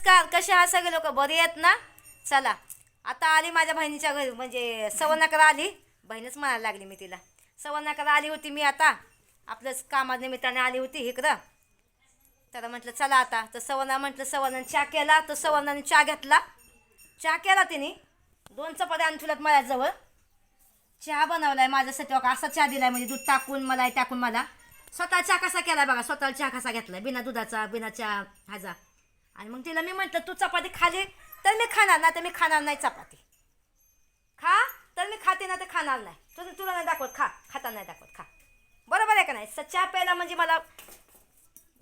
नमस्कार कसे आहात सगळे लोक? बरे आहेत ना? चला आता आली माझ्या बहिणीच्या घरी म्हणजे सवनाकडे आली. बहीणच म्हणायला लागली मी तिला. सवनाकडे आली होती मी आता. आपलंच कामानिमित्ताने आली होती इकडं. तर म्हटलं चला आता. तर सवना म्हटलं सवनाने चहा केला. तर सवर्णाने चहा घेतला. चहा केला तिने. दोन चपात्या आणून ठेवल्यात माझ्याजवळ. चहा बनवलाय माझ्यासाठी. असा चहा दिलाय म्हणजे दूध टाकून मला टाकून मला. स्वतः चहा कसा केला बघा? स्वतः चहा कसा घेतला बिना दुधाचा बिना चहा ह्याचा. आणि मग तिला मी म्हटलं तू चपाती खाली तर मी खाणार ना तर मी खाणार नाही चपाती. खा? तर मी खाते ना तर खाणार नाही. तू तुला नाही दाखवत खा. खाता नाही दाखवत खा. बरोबर आहे का नाही? स- चहा प्यायला म्हणजे मला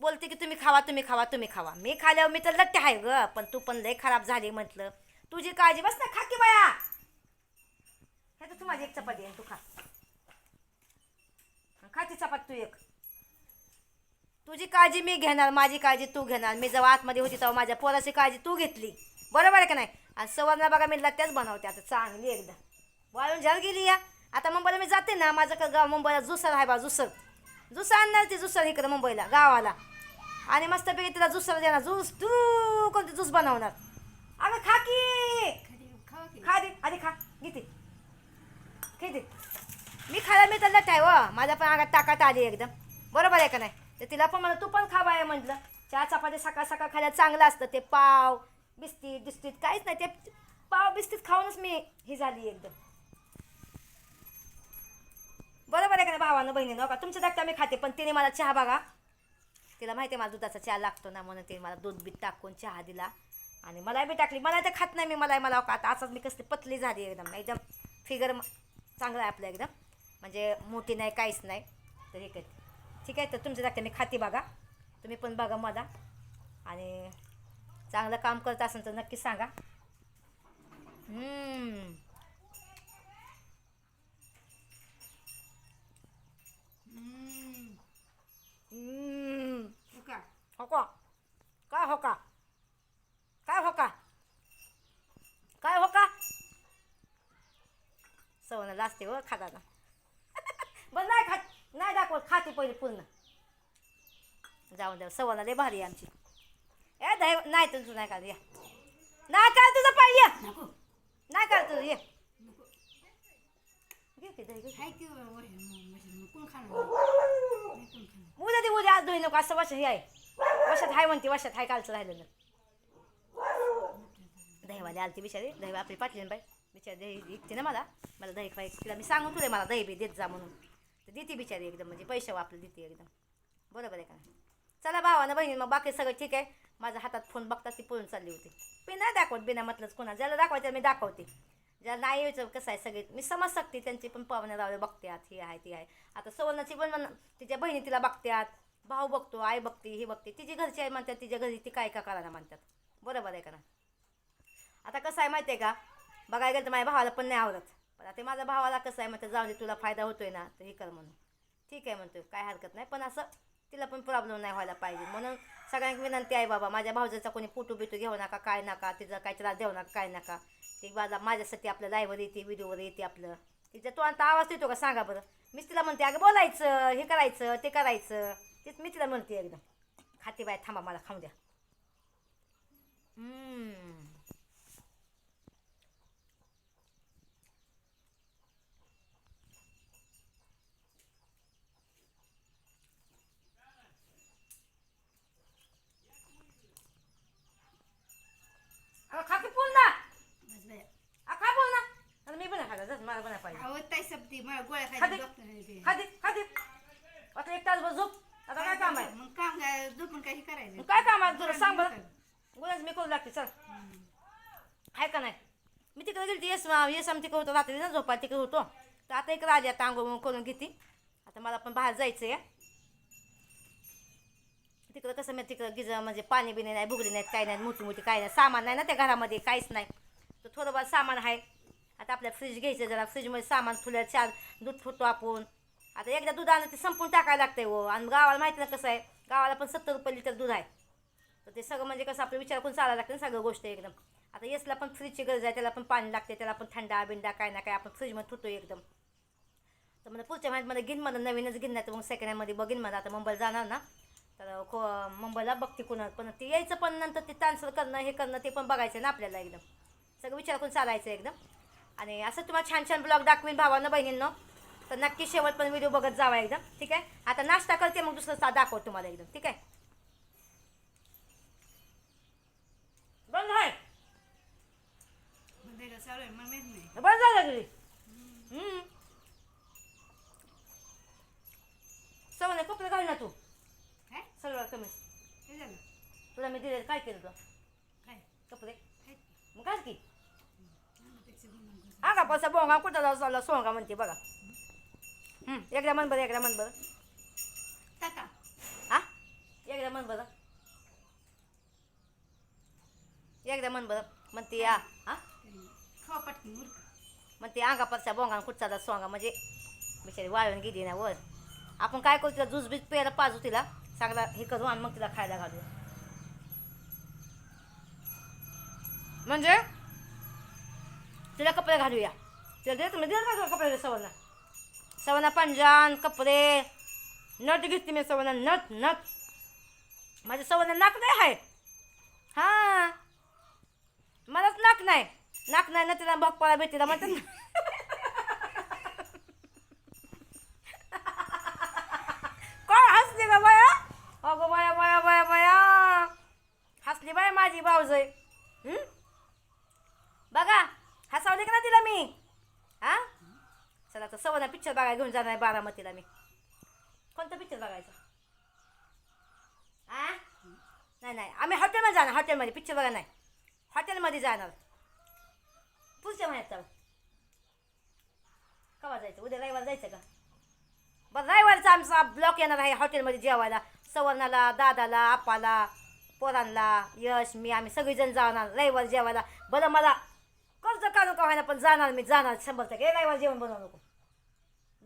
बोलते की तुम्ही खावा तुम्ही खावा तुम्ही खावा. मी खाल्यावर मी तर लट्टे आहे ग पण तू पण लय खराब झाली म्हटलं. तुझी काळजी बस ना खा की बाया. हे तर तू माझी एक चपाती आहे तू खा. खाती चपाती तू एक. तुझी काळजी मी घेणार माझी काळजी तू घेणार. मी जेव्हा आतमध्ये होती तेव्हा माझ्या पोराची काळजी तू घेतली. बरोबर आहे का नाही? आणि सवर्ण बघा मी त्याच बनवते आता चांगली एकदा. वाळून झाल गेली या. आता मुंबईला मी जाते ना माझं का गाव मुंबईला जुसर आहे बा जुसर. जुसर आणणार ती जुसर इकडं मुंबईला गावाला. आणि मस्तपैकी तिला जुसर देणार जूस तू कोणती ज्यूस बनवणार? अगं खा की! खा दे आधी खा. घेते घेते मी खायला मी तर लट आहे व माझ्या पण अंगात ताकात आली एकदम. बरोबर आहे का नाही? तर तिला पण मला तू पण खा आहे म्हटलं चहा चपाती सकाळ सकाळ खायला चांगलं असतं. ते पाव बिस्किट बिस्किट काहीच नाही. ते पाव बिस्किट खाऊनच मी ही झाली एकदम. बरोबर आहे का नाही भावानं बहिणीनं? हो का? तुमच्या धाकटा मी खाते पण तिने मला चहा बघा. तिला माहिती आहे मला दुधाचा चहा लागतो ना म्हणून तिने मला दूध बीत टाकून चहा दिला. आणि मला बी टाकली. मला तर खात नाही मी मला मला का? आता असंच मी कसली पतली झाली एकदम. एकदम फिगर चांगला आहे आपलं एकदम. म्हणजे मोठी नाही काहीच नाही. तर हे काय ठीक आहे? तर तुमच्या धाकट्या मी खाते बघा. तुम्ही पण बघा मला आणि चांगलं काम करत असेल तर नक्की सांगा. हो का काय हो का काय हो का काय हो का सवना लाजते हो खाताना. बरं नाही खात. नाही दाखवत खाते पहिले पूर्ण. जाऊन द्या सवना लय भारी आमची. ए दही नाही तुझं नाही का या. नाही काय तुझं पाहिजे नाही काय तुझं ये. उद्या दे उद्या आज धुई नको असं वर्ष हे आहे. वर्षात हाय म्हणते वर्षात हाय कालचं राहिलेलं. दहीवाली आलती बिचारी दही आपली पाटली बाई. बिचारी दही विकते ना मला मला दही खाय तिला मी सांगून तुले मला दही बी देत जा म्हणून. तर देते बिचारी एकदम म्हणजे पैसे वापरले देते एकदम. बरोबर आहे का चला भावानं बहिणी मग बाकी सगळं ठीक आहे. माझ्या हातात फोन बघतात ती पळून चालली होती. मी नाही दाखवत बिना म्हटलंच कोणा ज्याला दाखवायचं मी दाखवते. ज्याला नाही यायचं कसं आहे सगळे? मी समज शकते त्यांची पण पाहुणे रावले बघतात ही आहे ती आहे. आता सवर्णाची पण म्हण- तिच्या बहिणी तिला बघतात. भाऊ बघतो आई बघते ही बघते. तिची घरची आई म्हणतात तिच्या घरी ती काय का करायला म्हणतात. बरोबर आहे का ना आता कसं आहे माहिती आहे का? बघायला गेलं तर माझ्या भावाला पण नाही आवडत. पण आता माझ्या भावाला कसं आहे म्हणतं जाऊ दे तुला फायदा होतोय ना तर हे कर म्हणून. ठीक आहे म्हणतो काय हरकत नाही पण असं तिला पण प्रॉब्लेम नाही व्हायला पाहिजे. म्हणून सगळ्यांना विनंती आहे बाबा माझ्या भाऊजाचा कोणी फोटो बिटू घेऊ नका काय नका तिचा काय त्रास देऊ नका काय नका. ती बाजा माझ्यासाठी आपलं लाईव्हवर येते व्हिडिओवर येते आपलं. तिच्या तो आता आवाज देतो का? सांगा बरं. मीच तिला म्हणते अगं बोलायचं हे करायचं ते करायचं. तेच मी तिला म्हणते एकदम. खाते बाय थांबा मला खाऊ द्या हम्म. अगं खा की पूर्ण आ, खा बोल ना आता मी पण खायला जस मला पण नाही पाहिजे खाते खाते खाते आता एक तास झोप. आता काय काम आहे? मग काम काय झोपून काही करायचं? मग काय काम आहे? तुला सांग बरं. गुलाच मी करू लागते चल. आहे का नाही? मी तिकडे गेली येस येस आम तिकडे होतो. रात्री ना झोपा तिकडे होतो. तर आता इकडे आली आता आंघोळ करून घेते. आता मला पण बाहेर जायचं आहे. तिकडं कसं मी तिकडं गिज म्हणजे पाणी बिणी नाही भुगली नाहीत काही नाही मोठी मोठी काही नाही सामान नाही ना त्या घरामध्ये काहीच नाही. तर थोडंफार सामान आहे. आता आपल्या फ्रीज घ्यायचं जरा. फ्रीजमध्ये सामान फुलं चार दूध फुटतो आपण. आता एकदा दूध आणलं ते संपून टाकायला लागतंय हो. आणि गावाला माहिती ना कसं आहे? गावाला पण सत्तर रुपये लिटर दूध आहे. तर ते सगळं म्हणजे कसं आपलं विचार करून चालायला लागतं ना सगळं गोष्ट एकदम. आता येसला पण फ्रीजची गरज आहे त्याला पण पाणी लागते त्याला पण थंडा बिंडा काय ना काय आपण फ्रीजमध्ये ठेवतो एकदम. तर मला पुढच्या महिन्यात मला घेईन मला नवीनच घेईन नाही तर मग सेकंड हँडमध्ये बघीन मला आता मुंबईला जाणार ना. तर खो मुंबईला बघते कुणा पण. ते यायचं पण नंतर ते ट्रान्सफर करणं हे करणं ते पण बघायचं ना आपल्याला एकदम. सगळं विचार करून चालायचं एकदम. आणि असं तुम्हाला छान छान ब्लॉग दाखवीन भावांना बहिणींनो. तर नक्की शेवट पण व्हिडिओ बघत जावा एकदम ठीक आहे? आता नाश्ता करते मग दुसरं सा दाखवतो तुम्हाला एकदम ठीक आहे? बंद आहे. बंद झालं. सवने कपडे घाल ना तू. काय? झालं. तुला मी दिले काय केलं तुला? काय? कपडे? काय मग घाल की. का पैसा बोंगा कुठं जाऊ चालला सोंगा म्हणते बघा एकदा मन बरं एकदा मन बरं हा एकदा मन बरं एकदा मन बरं म्हणते या हा खावा म्हणते अंगा परच्या बोंगा कुठं चालला सोंगा म्हणजे बिचारी वाळून गेली ना वर आपण काय करू तिला ज्यूस बीज प्यायला पाजू तिला चांगला हे करू आणि मग तिला खायला घालू म्हणजे तिला कपडे घालूया. तिला देत तुम्ही दिलं का कपडे सवना सवना पंजान कपडे. नट घेतली मी सवना नट नट माझ्या सवना नाक नाही आहे हां. मलाच नाक नाही. नाक नाही ना तिला भगपाळा भेटीला म्हणतात ना. काय हसली का बाया? अगो बाया बाया बाया बाया. हसली बाया माझी भाऊजय बघा हसावले का ना तिला मी? हा? चला तर सवना पिक्चर बघायला घेऊन जाणार आहे बारामतीला मी. कोणता पिक्चर बघायचा? आ? नाही नाही. आम्ही हॉटेलमध्ये जाणार हॉटेलमध्ये पिक्चर बघा नाही. हॉटेलमध्ये जाणार. पुढच्या महिन्यात चालू कवा जायचं? उद्या रविवार जायचं का? बरं रविवारचा आमचा ब्लॉक येणार आहे हॉटेलमध्ये जेवायला. सवर्णाला दादाला आपाला पोरांना यश मी आम्ही सगळेजण जाणार रविवार जेवायला. बरं मला कर्ज का का व्हायला? पण जाणार मी जाणार. शंभर टक्के. रविवार जेवण बनवू नको.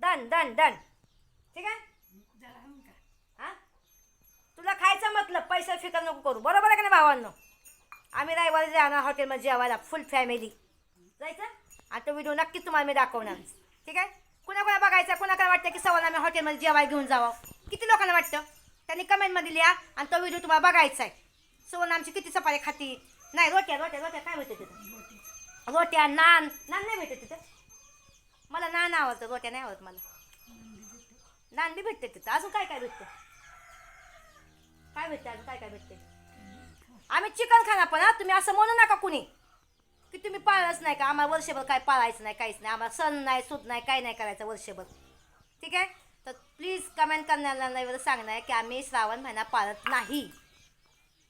Done done done. ठीक आहे? हा? तुला खायचं मतलब पैसा फिकर नको करू. बरोबर आहे का नाही भावांनो? आम्ही रविवारी जाणार हॉटेलमध्ये जेवायला फुल फॅमिली जायचं? आणि तो व्हिडिओ नक्कीच तुम्हाला मी दाखवणार. ठीक आहे? कुणा कुणा बघायचा कुणाकडे वाटतं की सवाल आम्ही हॉटेलमध्ये जेवायला घेऊन जावं? किती लोकांना वाटतं? त्यांनी कमेंटमध्ये लिहा आणि तो व्हिडिओ तुम्हाला बघायचा आहे. सवण आमची किती चपाती खाती? नाही रोट्या रोट्या रोट्या. काय होते तिथं? रोट्या नान नान नाही भेटत तिथं. मला नान आवडतं रोट्या नाही आवडत मला. नान बी भेटते तिथं. अजून काय काय भेटतं? काय भेटते अजून? काय काय भेटते आम्ही चिकन खाणार पण हा? तुम्ही असं म्हणू नका कुणी. की तुम्ही पाळलंच नाही का? आम्हाला वर्षभर काय पाळायचं नाही काहीच नाही. आम्हाला सण नाही सूत नाही काय नाही करायचं वर्षभर. ठीक आहे? तर प्लीज कमेंट करण्याला नाही सांगणार की आम्ही श्रावण महिना पाळत नाही.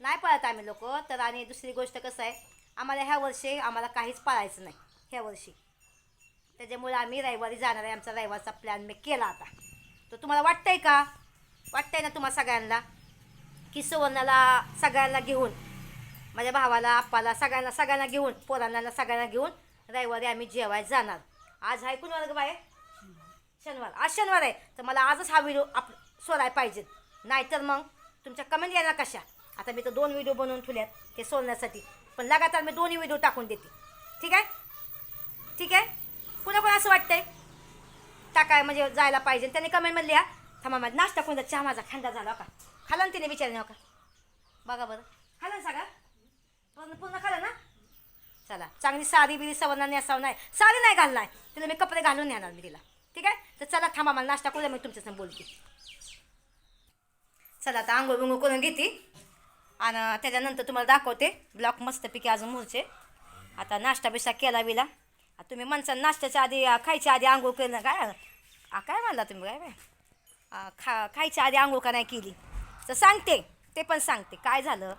नाही पाळत आम्ही लोक. तर आणि दुसरी गोष्ट कसं आहे? आम्हाला ह्या वर्षी आम्हाला काहीच पाळायचं नाही ह्या वर्षी. त्याच्यामुळे आम्ही रविवारी जाणार आहे आमचा रविवारचा प्लॅन मी केला आता. तर तुम्हाला वाटतंय का? वाटतंय ना तुम्हाला सगळ्यांना? की सुवर्णाला सगळ्यांना घेऊन माझ्या भावाला आप्पाला सगळ्यांना सगळ्यांना घेऊन पोरांना सगळ्यांना घेऊन रविवारी आम्ही जेवायला जाणार. आज आहे कुणवार ग बाय शनिवार. आज शनिवार आहे. तर मला आजच हा व्हिडिओ आप सोडायला पाहिजे. नाहीतर मग तुमच्या कमेंट येणार कशा? आता मी तर दोन व्हिडिओ बनवून ठेवल्यात ते सोडण्यासाठी. पण लगातार मी दोन्ही व्हिडिओ टाकून देते. ठीक आहे? ठीक आहे? कुणा कोणा असं वाटतंय? टाकाय म्हणजे जायला पाहिजे. त्यांनी कमेंटमध्ये लिहा. थांबा माझा नाश्ता कोणता चहा माझा खांदा झाला का खाला ना तिने विचारले हो का? बघा बरं. खाला ना सगळा? पूर्ण पूर्ण खाला ना? चला. चांगली साडी बिरी सवर्ण नेसावं नाही. साडी नाही घालणार. तिला मी कपडे घालून येणार मी तिला. ठीक आहे? तर चला थांबा मला नाश्ता करूया मी तुमच्यासंग बोलते. चला आता आंघोळ बिंघोळ करून घेते. आणि त्याच्यानंतर तुम्हाला दाखवते. ब्लॉक मस्तपैकी अजून मुरचे आता नाश्ता बिस्टा केला बिला. आता तुम्ही म्हणसान नाश्त्याच्या आधी खायच्या आधी आंघोळ केलं काय? काय म्हणला तुम्ही काय बाय खा खायच्या आधी आंघोळ का नाही केली? तर सांगते. ते पण सांगते. काय झालं?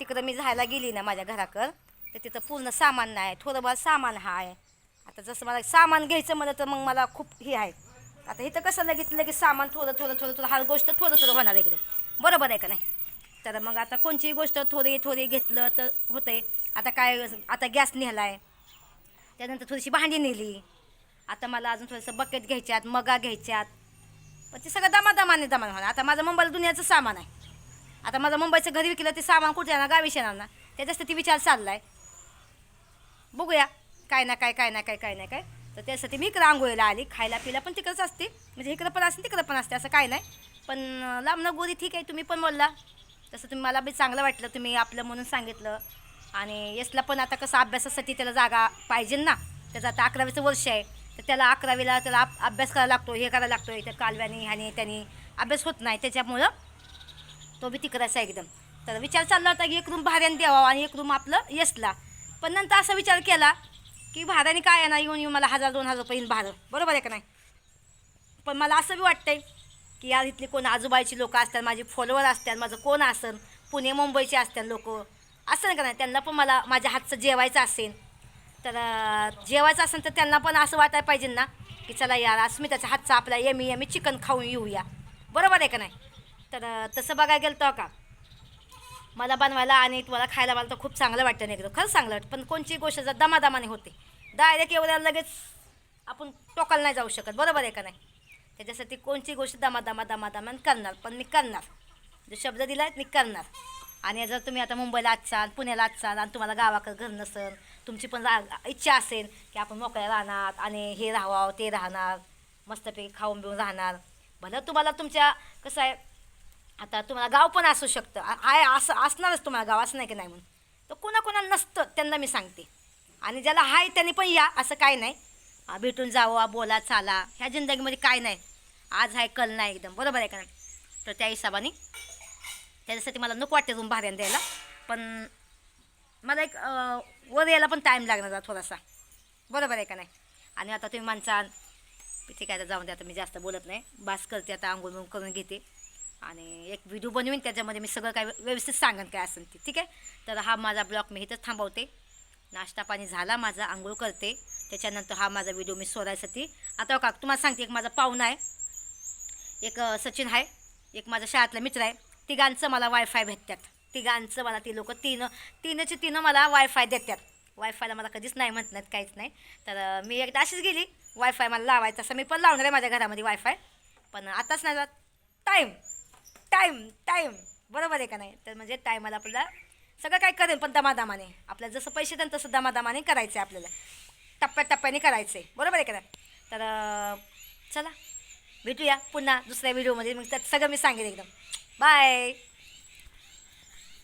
तिकडं मी जायला गेली ना माझ्या घराकर तर तिथं पूर्ण सामान नाही. थोडं मला सामान आहे आता जसं मला सामान घ्यायचं म्हणलं तर मग मला खूप हे आहे. आता इथं कसं लगेच लगेच सामान थोडं थोडं थोडं थोडं हर गोष्ट थोडं थोडं होणार एकदम बरोबर आहे का नाही? तर मग आता कोणतीही गोष्ट थोडी थोडी घेतलं तर होते आता काय आता गॅस नेला आहे त्यानंतर थोडीशी भांडी नेली. आता मला अजून थोडंसं बकेट घ्यायच्यात मगा घ्यायच्यात. पण ते सगळं दमादमाने दमान होणार. आता माझं मुंबईला दुनियाचं सामान आहे. आता माझं मुंबईचं घरी विकलं ते सामान कुठे येणार गावीच येणार ना. त्याच्यासाठी विचार चालला आहे बघूया. काय ना काय काय ना काय काय ना काय. तर त्यासाठी मी इकडं आंघोळीला आली खायला पिला पण तिकडंच असते. म्हणजे इकडं पण असते तिकडं पण असते असं काय नाही. पण अं, गोरी ठीक आहे तुम्ही पण बोलला. तसं तुम्ही मला बी चांगलं वाटलं तुम्ही आपलं म्हणून सांगितलं. आणि यसला पण आता कसं अभ्यासासाठी त्याला जागा पाहिजे ना. त्याचं आता अकरावीचं वर्ष आहे. तर त्याला अकरावीला त्याला अभ्यास करायला लागतो हे करायला लागतो त्या कालव्याने ह्याने त्याने अभ्यास होत नाही. त्याच्यामुळं तो बी तिकडायचा आहे एकदम. तर विचार चालला होता की एक रूम भाड्याने द्यावा आणि एक रूम आपलं येसला पण नंतर असा विचार केला की भाड्याने काय आहे ना येऊन येऊन मला हजार दोन हजार रुपये येईल भाडं. बरोबर आहे का नाही? पण मला असं बी वाटतंय की यार इथली कोण आजूबाजूची लोकं असतात माझे फॉलोवर असतात माझं कोण असेल पुणे मुंबईचे असतात लोक. असं का नाही त्यांना पण मला माझ्या हातचं जेवायचं असेल. तर जेवायचं असेल तर त्यांना पण असं वाटायला पाहिजे ना की चला यार अस्मिताच्या हातचं आपल्या यमी यमी चिकन खाऊन येऊया. बरोबर आहे का नाही? तर तसं बघायला गेलं तर का? मला बनवायला आणि तुम्हाला खायला मला तर खूप चांगलं वाटतं नाही एकदम खरंच चांगलं वाटतं पण कोणची गोष्ट जर दमादमाने होते डायरेक्ट एवढ्या लगेच आपण टोकाला नाही जाऊ शकत. बरोबर आहे का नाही? त्याच्यासाठी कोणची गोष्ट दमा दमा दमा दमान करणार? पण मी करणार. जो शब्द दिला आहे मी करणार. आणि जर तुम्ही आता मुंबईला असाल पुण्याला असाल आणि तुम्हाला गावाकडे घर नसेल तुमची पण रा- इच्छा असेल की आपण मोकळ्या राहणार आणि हे राहावं ते राहणार मस्तपैकी खाऊन बिऊन राहणार. भलं तुम्हाला तुमच्या कसं आहे आता तुम्हाला गाव पण असू शकतं. आहे असं असणारच तुम्हाला गाव असं नाही की नाही म्हणून. तर कोणाकोणाला नसतं त्यांना मी सांगते. आणि ज्याला आहे त्यांनी पण या असं काय नाही. भेटून जावं बोला चाला. ह्या जिंदगीमध्ये काय नाही. आज आहे कल नाही एकदम. बरोबर आहे का नाही? तर त्या हिशोबाने त्याच्यासाठी मला नको वाटते रूम भाड्याने द्यायला. पण मला एक वर यायला पण टाईम लागणार आहे थोडासा. बरोबर आहे का नाही? आणि आता तुम्ही माणसाल ठीक आहे जाऊन द्या आता मी जास्त बोलत नाही. बास करते आता आंघोळ करून घेते. आणि एक व्हिडिओ बनवीन त्याच्यामध्ये मी सगळं काय व्यवस्थित सांगेन काय असेल ते. ठीक आहे? तर हा माझा ब्लॉग मी इथंच थांबवते. नाश्ता पाणी झाला माझा आंघोळ करते. त्याच्यानंतर हा माझा व्हिडिओ मी सोडायसाठी. आता हो का तुम्हाला सांगते एक माझा पाहुणा आहे. एक सचिन आहे. एक माझा शाळेतला मित्र आहे. तिघांचं मला वायफाय भेटतात. तिघांचं मला ती लोक तीन तीनचे तीनं मला वायफाय देतात. वायफायला मला कधीच नाही म्हणत नाहीत काहीच नाही. तर मी एकदा अशीच गेली. वायफाय मला लावायचं असं मी पण लावणार आहे माझ्या घरामध्ये वायफाय पण आताच नाही टाईम टाईम टाईम बरोबर आहे का नाही? तर म्हणजे टायमाला आपल्याला सगळं काय करेन पण दमादमाने. आपल्याला जसं पैसे देन तसं दमादमाने करायचं आहे आपल्याला. टप्प्याटप्प्याने करायचं आहे बरोबर आहे का तर चला. भेटूया पुन्हा दुसऱ्या व्हिडिओमध्ये. मग त्यात सगळं मी सांगेन एकदम. बाय!